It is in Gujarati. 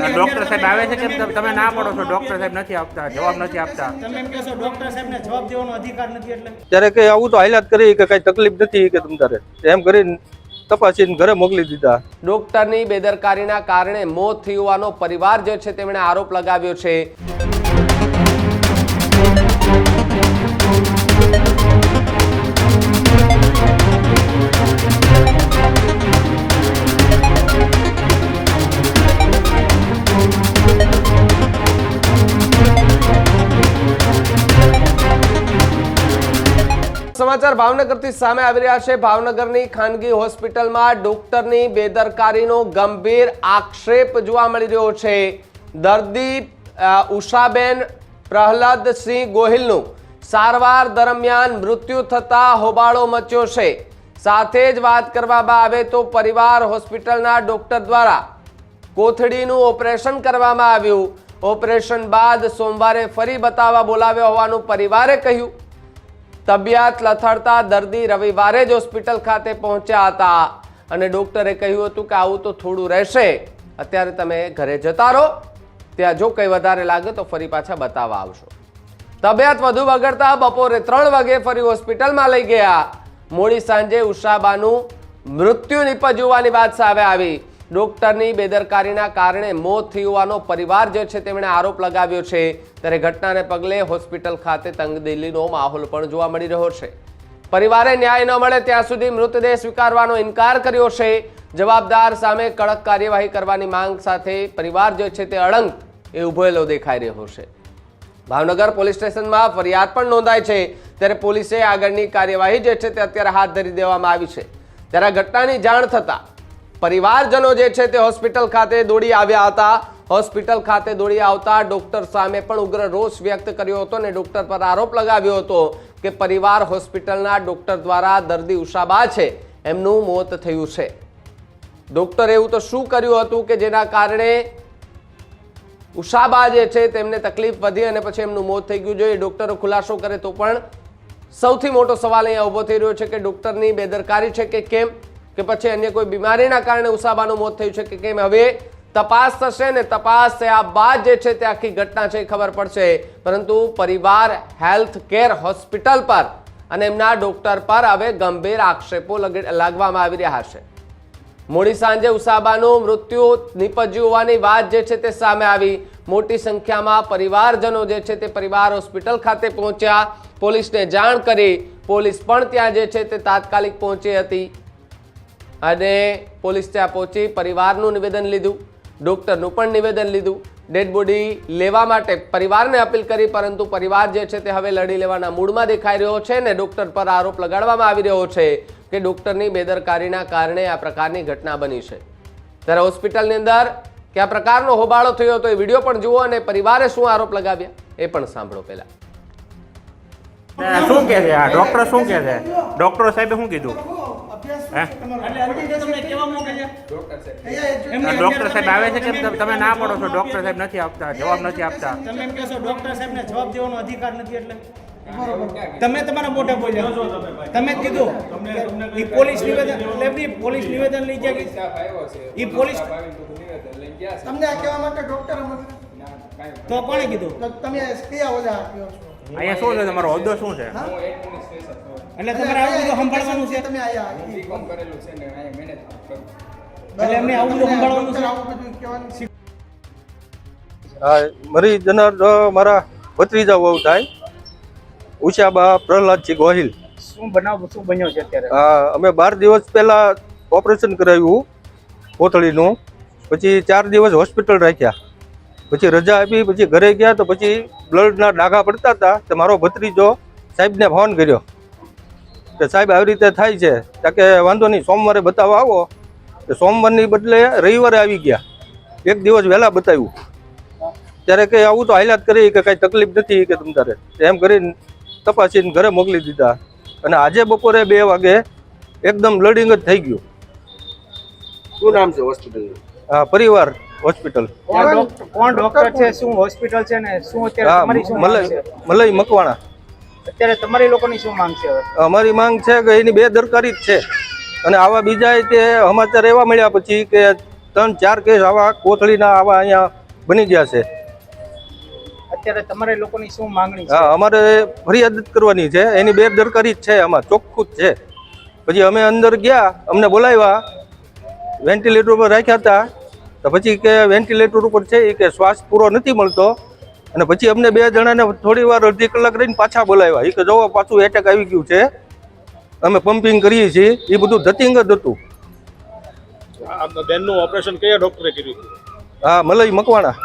ડોક્ટર સાહેબ આવે છે કે તમે ના પડો છો? ડોક્ટર સાહેબ નથી આપતા જવાબ નથી આપતા. તમે એમ કહેશો ડોક્ટર સાહેબને જવાબ દેવાનો અધિકાર નથી એટલે? ત્યારે કે આવું તો હાઈલાત કરી કે કઈ તકલીફ નથી કે તમ તારે. એમ કરીને તપાસીને ઘરે મોકલી દીધા. ડોક્ટરની બેદરકારીના કારણે મોત થયું હોવાનો પરિવાર જે છે તેમણે આરોપ લગાવ્યો છે. સમાચાર ભાવનગરથી સામે આવી રહ્યા છે. ભાવનગરની ખાનગી હોસ્પિટલમાં ડોક્ટરની બેદરકારીનો ગંભીર આક્ષેપ જોવા મળી રહ્યો છે. દર્દી ઉષાબેન પ્રહલાદસિંહ ગોહિલનું સારવાર દરમિયાન મૃત્યુ થતા હોબાળો મચ્યો છે. સાથે જ વાત કરવામાં આવે તો પરિવાર હોસ્પિટલના ડોક્ટર દ્વારા કોથળીનું ઓપરેશન કરવામાં આવ્યું. ઓપરેશન બાદ સોમવારે ફરી બતાવવા બોલાવ્યો હોવાનું પરિવારે કહ્યું. તબિયત લથડતા દર્દી રવિવારે જ હોસ્પિટલ ખાતે પહોંચ્યા હતા. અને ડોક્ટરે કહ્યું હતું કે આવું તો થોડું રહેશે. અત્યારે તમે ઘરે જતા રહો. ત્યાં જો કંઈ વધારે લાગે તો ફરી પાછા બતાવવા આવશો. તબિયત વધુ બગડતા બપોરે ત્રણ વાગે ફરી હોસ્પિટલમાં લઈ ગયા. મોડી સાંજે ઉષાબાનું મૃત્યુ નિપજ હોવાની વાત સામે આવી. ડોક્ટરની બેદરકારીના કારણે મોત થયું પરિવાર જે છે તેમણે આરોપ લગાવ્યો છે. ત્યારે ઘટનાને પગલે હોસ્પિટલ ખાતે તંગદિલીનો માહોલ પણ જોવા મળી રહ્યો છે. પરિવારે ન્યાય ન મળે ત્યાં સુધી મૃતદેહ સ્વીકારવાનો ઇનકાર કર્યો છે. જવાબદાર સામે કડક કાર્યવાહી કરવાની માંગ સાથે પરિવાર જે છે તે અળંગ એ ઉભેલો દેખાઈ રહ્યો છે. ભાવનગર પોલીસ સ્ટેશનમાં ફરિયાદ પણ નોંધાઈ છે. ત્યારે પોલીસે આગળની કાર્યવાહી જે છે તે અત્યારે હાથ ધરી દેવામાં આવી છે. ત્યારે ઘટનાની જાણ થતા પરિવારજનો જે છે તે હોસ્પિટલ ખાતે દોડી આવ્યા હતા. હોસ્પિટલ ખાતે દોડી આવતા ડોક્ટર સામે પણ ઉગ્ર રોષ વ્યક્ત કર્યો હતો અને ડોક્ટર પર આરોપ લગાવ્યો હતો કે પરિવાર હોસ્પિટલના ડોક્ટર દ્વારા દર્દી ઉષાબા છે, એમનું મોત થયું છે. ડોક્ટરે એવું તો શું કર્યું હતું કે જેના કારણે ઉષાબા જે છે તેમને તકલીફ વધી અને પછી એમનું મોત થઈ ગયું. જોઈએ ડોક્ટરો ખુલાસો કરે તો પણ સૌથી મોટો સવાલ અહીંયા ઊભો થઈ રહ્યો છે કે ડોક્ટરની બેદરકારી છે કે કેમ? કે પછી અન્ય કોઈ બીમારીના કારણે ઉષાબાનું મોત થયું છે કે કેમ? હવે તપાસ થશે ને તપાસ થયા બાદ જે છે તે આખી ઘટના છે એ ખબર પડશે. પરંતુ પરિવાર હેલ્થ કેર હોસ્પિટલ પર અને એમના ડોક્ટર પર હવે ગંભીર આક્ષેપો લગ- લાગવામાં આવી રહ્યા છે. મોડી સાંજે ઉસાબાનું મૃત્યુ નીપજ્યું હોવાની વાત જે છે તે સામે આવી. મોટી સંખ્યામાં પરિવારજનો જે છે તે પરિવાર હોસ્પિટલ ખાતે પહોંચ્યા. પોલીસને જાણ કરી. પોલીસ પણ ત્યાં જે છે તે તાત્કાલિક પહોંચી હતી. અને પોલીસ ત્યાં પહોંચી પરિવારનું નિવેદન લીધું, ડૉક્ટરનું પણ નિવેદન લીધું, ડેડ બોડી લેવા માટે પરિવારને અપીલ કરી, પરંતુ પરિવાર જે છે તે હવે લડી લેવાના મૂડમાં દેખાઈ રહ્યો છે ને ડૉક્ટર પર આરોપ લગાડવામાં આવી રહ્યો છે કે ડોક્ટરની બેદરકારીના કારણે આ પ્રકારની ઘટના બની છે. ત્યારે હોસ્પિટલની અંદર કયા પ્રકારનો હોબાળો થયો હતો એ વીડિયો પણ જુઓ અને પરિવારે શું આરોપ લગાવ્યા એ પણ સાંભળો પહેલા. શું કે છે? આ ડોક્ટર શું કે છે? ડોક્ટર સાહેબે શું કીધું? ડોક્ટર સાહેબ આવે છે કે તમે- ના પડો છો? ડોક્ટર સાહેબ નથી આપતા જવાબ નથી આપતા. તમે એમ કહેશો ડોક્ટર સાહેબને જવાબ દેવાનો અધિકાર નથી એટલે? તમે તમારા મોઢે બોલ્યા. તમે કીધું એ પોલીસ નિવેદન એટલે એમની પોલીસ નિવેદન લઈ ગયા એ પોલીસ તમને આ કહેવા માટે ડોક્ટર તો કોણે કીધું? તમે કયા છો? અહીંયા શું છે? તમારો હોદ્દો શું છે. એટલે તમારે આવું બધું સંભાળવાનું છે? તમે આયા એટલે એમને આવું બધું સંભાળવાનું છે? આવું બધું કહેવાનું છે? આ મરી જનાર મારા ભત્રીજા વહુ થાય. ઉષાબા પ્રહલાદજી ગોહિલ. શું બનાવ શું બન્યો છે અત્યારે? હા અમે બાર દિવસ પહેલા ઓપરેશન કરાવ્યું કોથળીનું. પછી ચાર દિવસ હોસ્પિટલ રાખ્યા. પછી રજા આપી પછી ઘરે ગયા તો પછી બ્લડના ડાઘા પડતા હતા. તો મારો ભત્રીજો સાહેબને ફોન કર્યો. કે સાહેબ આવી રીતે થાય છે. ત્યાં કે વાંધો નહીં સોમવારે બતાવવા આવો. તો સોમવારની બદલે રવિવારે આવી ગયા. એક દિવસ વહેલા બતાવ્યું. ત્યારે કે આવું તો હાઈલાત કરી કે કાંઈ તકલીફ નથી કે તમ તારે. એમ કરીને તપાસીને ઘરે મોકલી દીધા. અને આજે બપોરે બે વાગે એકદમ બ્લડિંગ જ થઈ ગયું. શું નામ છે હોસ્પિટલનું આ પરિવાર હોસ્પિટલ કોણ ડોક્ટર છે? શું હોસ્પિટલ છે ને? શું અત્યારે હા તમારી શું મલય મકવાણા. અત્યારે તમારી લોકોની શું માંગ છે હવે? અમારી માંગ છે કે એની બે દરકારી જ છે. અને આવા બીજા તે સમાચાર એવા મળ્યા પછી કે ત્રણ ચાર કેસ આવા કોથળીના આવા અહીંયા બની ગયા છે. અત્યારે તમારે લોકોની શું માંગણી છે? હા અમારે ફરિયાદ કરવાની છે. એની બેદરકારી જ છે આમાં ચોખ્ખું જ છે. પછી અમે અંદર ગયા અમને બોલાવ્યા વેન્ટિલેટર ઉપર રાખ્યા હતા. તો પછી કે વેન્ટિલેટર ઉપર છે એ કે શ્વાસ પૂરો નથી મળતો. અને પછી અમને બે જણાને થોડી વાર અડધી કલાક રહીને પાછા બોલાવ્યા. એ કે જોવો પાછું એટેક આવી ગયું છે. અમે પમ્પિંગ કરીએ છીએ. એ બધું ધતિંગ જ હતું. બેનનું ઓપરેશન કયા ડોક્ટરે કર્યું હા મલય મકવાણા.